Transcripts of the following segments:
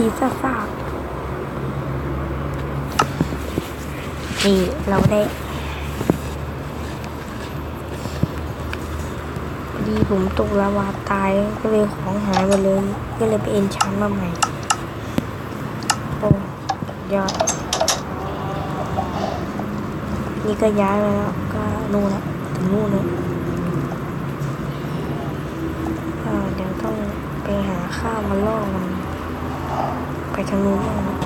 ทีซ่าซานี่เราได้ ดีผมตกลาวาตายก็เลยของหายหมดเลย ก็เลยไปเอ็นชานมาใหม่โอ้ยอด นี่ก็ย้ายมาแล้ว ก็นู่นละถึงนู่นเลยเดี๋ยวต้องไปหาข้าวมาล่อมัน ไปทางนู้นบ้างนะ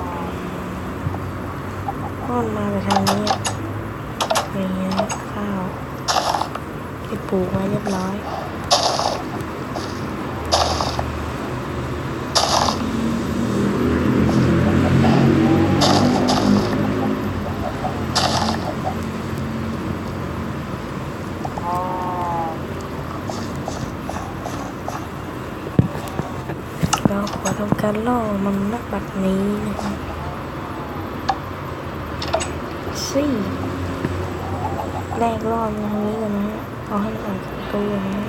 พ่อนมาไปทางนี้อย่างเงี้ยข้าวที่ปลูกไว้เรียบร้อย เราขอทำ การล่อมันนักบัดนี้นะครับสี่แรกล่อมันทางนี้ก่อนนะเอาให้มันออกจากประตูนะฮะ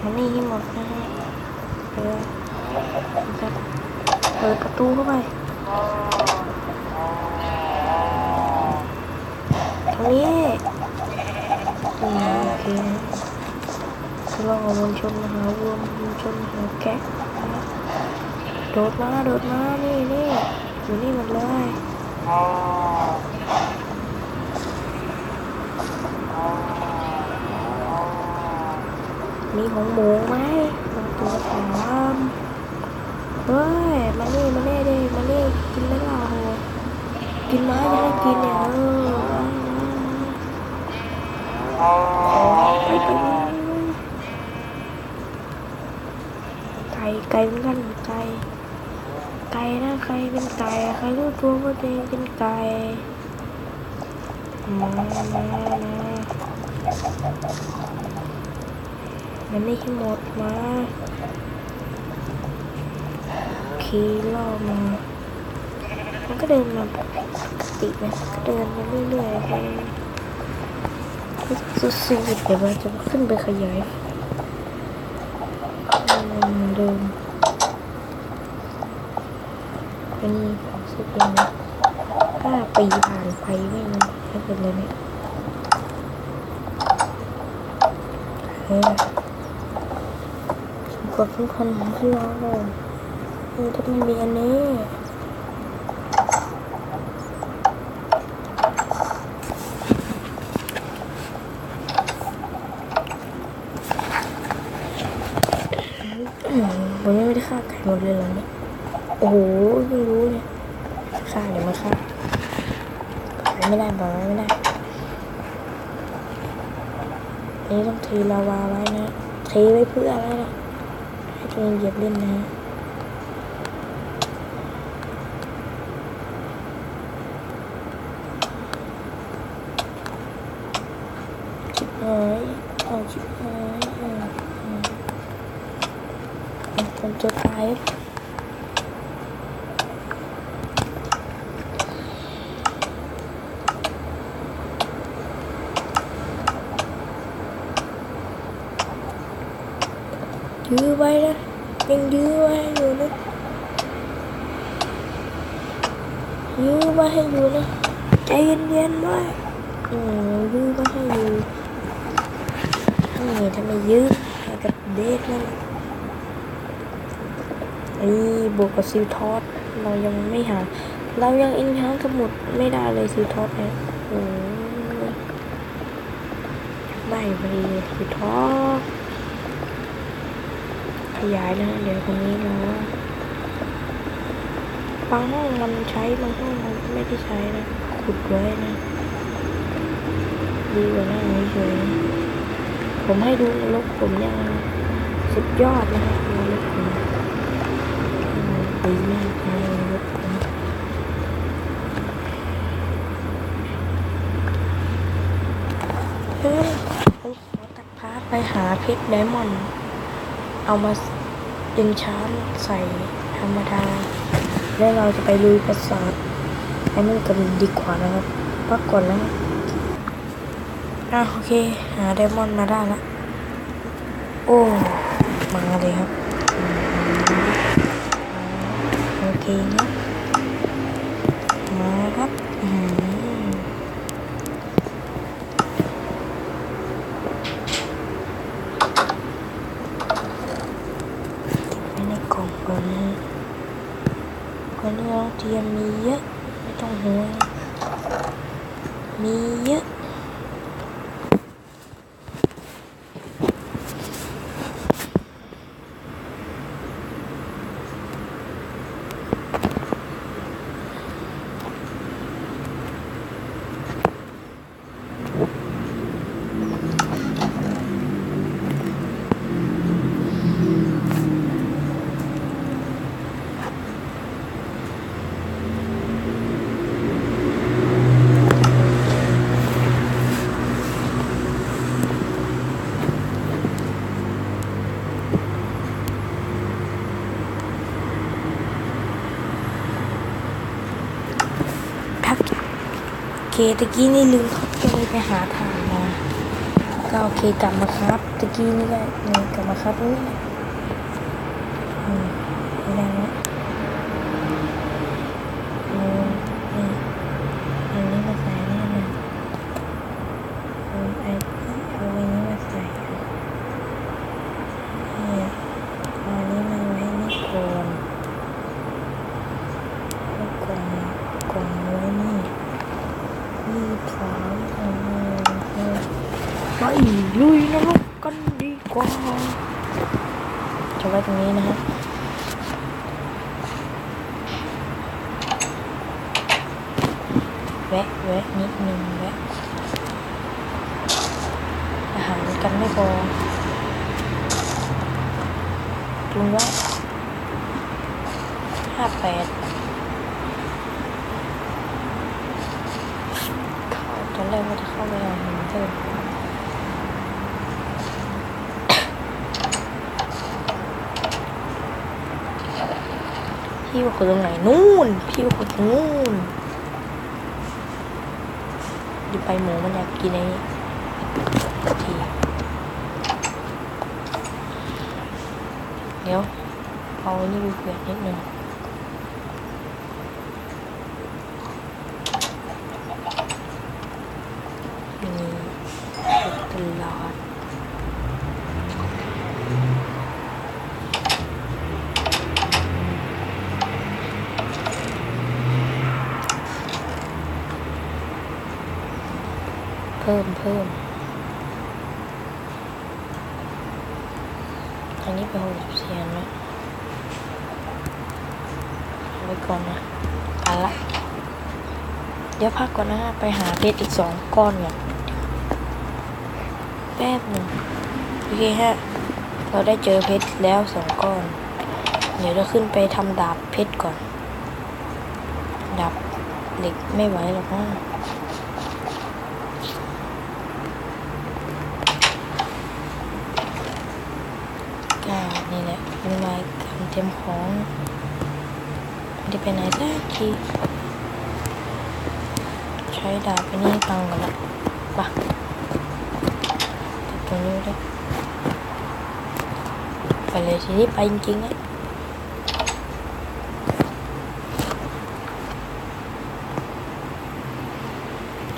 อันนี้ให้หมดนะฮะเออจะเปิดประตูเข้าไปทางนี้โอเคนะล่อมวลชนมหาวัวมวลชนมหาแกะ โดดมาโดดมานี่นี่อยู่นี่หมดเลยมีของหมูไหมของตัวถามเฮ้ยมานี่มานี่ดิมานี่กินไหมล่ะโหกินไหมจะให้กินเนี่ยเออไปไปไปไก่ไก่เหมือนกันไก่ ไก่นะใครเป็นไก่ใครรู้ตัวว่าตัวเองเป็นไก่มามามามันไม่ให้หมดมาขี่ล่อมา มันก็เดินมาปกตินะก็เดินมาเรื่อยๆไปสุดๆเดี๋ยวมันจะขึ้นไปขยายเดินสุดยังนะ ปีผ่านไปไม่มันไม่เป็นเลยเนี่ยเฮ้ยสมกดสำคัญของที่เราเลยมันจะไม่มีอันนี้อืมผมยังไม่ได้ฆ่าไก่หมดเลยเหรอเนี่ย โอ้โหเพิ่งรู้เนี่ยฆ่าเดี๋ยวมาฆ่าขายไม่ได้ บอกไว้ไม่ได้นนี้ต้องเทลาวาไว้นะเทไว้เพื่ออะไรล่ะให้ตัวเองเหยียบเล่นนะชิบหายเอาชิบหายเออเออผมจะตาย ยื้อไว้นะ ยังยื้อไว้ให้อยู่นะยื้อไว้ให้อยู่นะใจเย็นๆไว้อืมยื้อไว้ให้อยู่นี่ถ้าไมยื้อให้กับเด็กนั่นนี่บวกกับซิลทอสเรายังไม่หา เรายังอินทั้งสมุดไม่ได้เลยซิลทอสเนี่ยโอ้ได้พอดีซิลทอส ขยายนะเดี๋ยวตรงนี้เราบางห้องมันใช้บางห้องมันไม่ได้ใช้นะขุดไว้นะดีกว่านั่งเฉยผมให้ดูนรกผมยังสุดยอดนะครับนรกผมดีมากนะนรกผมเฮ้ยผมขอตัดพาร์ทไปหาเพชรไดมอนด์ เอามาเอ็นชานใส่ธรรมดา แล้วเราจะไปลุยปราสาทไอ้นั่นกันดีกว่านะครับพักก่อนนะครับอะโอเค หาไดมอนด์มาได้ละโอ้มาเลยครับ โอเค วันนี้เราเตรียมมีเยอะ ไม่ต้องห่วงมี เคตะกี้นี่ลืมเขาก็เลยไปหาทางมาก็โอเคกลับมาครับตะกี้นี่ก็นี่กลับมาครับนี่อืมไม่ได้แล้วอืมนี่อันนี้มาใส่แน่เลยเอาไอ้เอาอันนี้มาใส่นี่เอาอันนี้มาไว้นี่ก่อนแล้วกล่องกล่องไว้นี่ยี่สิบสามอืมอืม ไปลุยนรกกันดีกว่า จะไว้ตรงนี้นะฮะแวะแวะนิดนึงแวะอาหารกันไม่พอจุงว่าห้าแปดเข้าตอนแรกว่าจะเข้าไปเอาเงินเพิ่ม พี่ว่าคือตรงไหนนู่น พี่ว่าคือตรงนู่นดูไปหมูมันอยากกินไอ้ทีเดี๋ยวเอาอ้นี่ไปเปลี่ยนนิดนึงนี่ตลอด เพิ่มเพิ่ม อันนี้เป็นหกสิบเซียนนะไว้ก่อนนะไปละ เดี๋ยวพักก่อนนะฮะไปหาเพชรอีกสองก้อนก่อนแป๊บหนึ่งโอเคฮะ เราได้เจอเพชรแล้วสองก้อน เดี๋ยวเราขึ้นไปทำดาบเพชรก่อน ดาบเหล็กไม่ไหวหรอกนะ ก็ นี่แหละเป็นรายการเตรียมของไม่ได้ไปไหนสักทีใช้ดาบไปนี่ฟังก่อนละปะตัดตรงนี้ด้วยไปเลยทีนี้ไปจริงๆนะ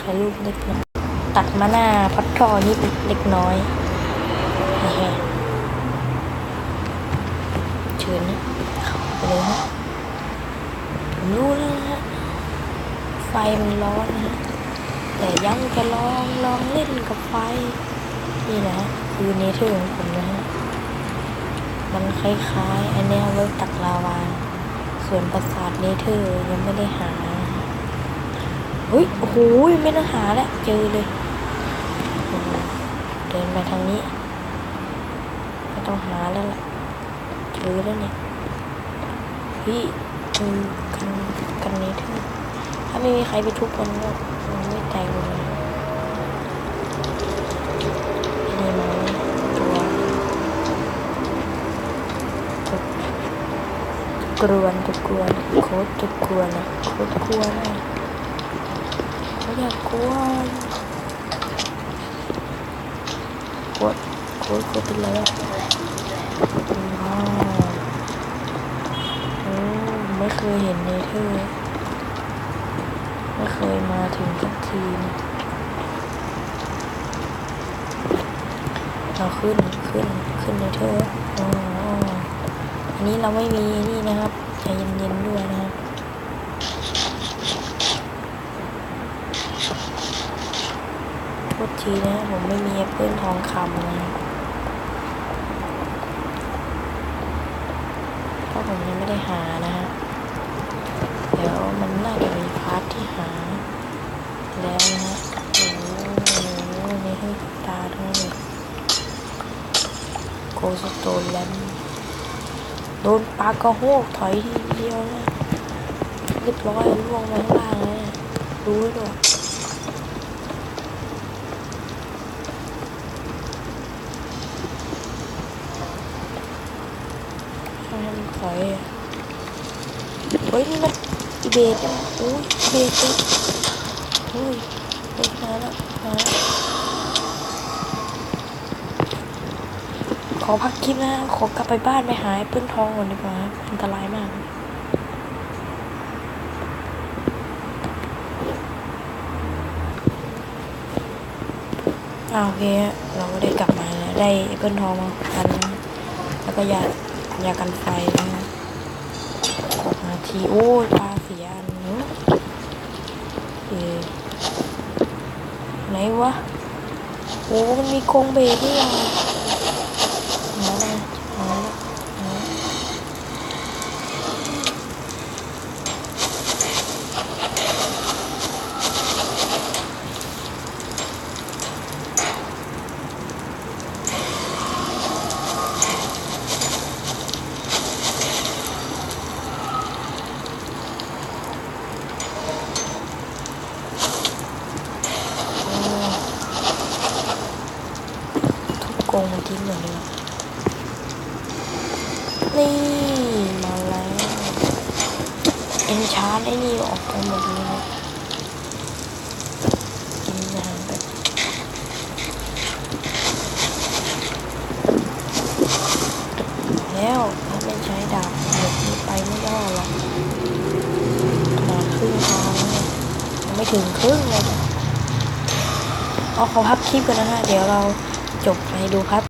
ถ่ายรูปเล็กน้อยตัดมาหน้าพัดทอนิดเล็กน้อยนี่ฮะ เชิญนะเข้าไปเลยฮะผม รู้นะฮะ ไฟมันร้อนนะฮะแต่ยังจะลองลองเล่นกับไฟ นี่นะคือเนเธอร์ของผมนะฮะ มันคล้ายๆอันนี้ยไว้ตักลาวา ส่วนปราสาทเนเธอร์ยังไม่ได้หาเฮ้ยโอ้โหไม่ต้องหาแล้วเจอเลยเดินไปทางนี้ไม่ต้องหาแล้วล่ะเจอแล้วเนี่ยพี่ คือกันกันนี้เถอะถ้าไม่มีใครไปทุบมันก็ไม่แตกเลยนี่มันตัวตุกกรวนตกกรวนโคตรตกกรวนะโคตรกลัวเลยเขาอยากกลัวโคตรโคตรโคตรเป็นไรอะ ไม่เคยเห็นเนเธอร์ ไม่เคยมาถึงสักทีเราขึ้นขึ้นขึ้นเนเธอร์อ๋ออันนี้เราไม่มีนี่นะครับใจเย็นๆด้วยนะครับพูดทีนะผมไม่มีแอปเปิลทองคำนะคเพราะผมยังไม่ได้หานะฮะ โกสโตนแลมโดนปลากระโฮกถอยทีเดียวนะเรียบร้อยล่วงมาข้างล่างเลยนะรู้ไว้ด้วยให้มันถอยอะเฮ้ยนี่มันอีเบสเนี่ยโอ้ยอีเบสเลยเฮ้ยเฮ้ยมาแล้วมาแล้ว อพักคลิปนะ ขอกลับไปบ้านไปหาแอปเปิ้ลทองก่อนดีกว่าอันตรายมากอาโอเคเราก็ได้กลับมาแล้วได้แอปเปิลทองมากันแล้วก็ยายากันไฟนะหกนาทีโอ้ยปลาเสียอันเนอะเอไหนวะโอ้มันมีกรงเบรกด้วยอะมาแล้วมาแล้วมาแล้วโอ้ทุกกรงมันทิ้งหมดเลยอะนี่มาแล้วเอ็นชาร์ไอ้นี่ออกไปหมดเลยนะกินอาหารแบบแล้วถ้าไม่ใช้ดาบหล็กนี่ไปไม่ได้หรอกขนาดครึ่งทางแล้วเนี่ยยังไม่ถึงครึ่งเลยเอาขอพับคลิปกันนะฮะเดี๋ยวเราจบไปดูครับ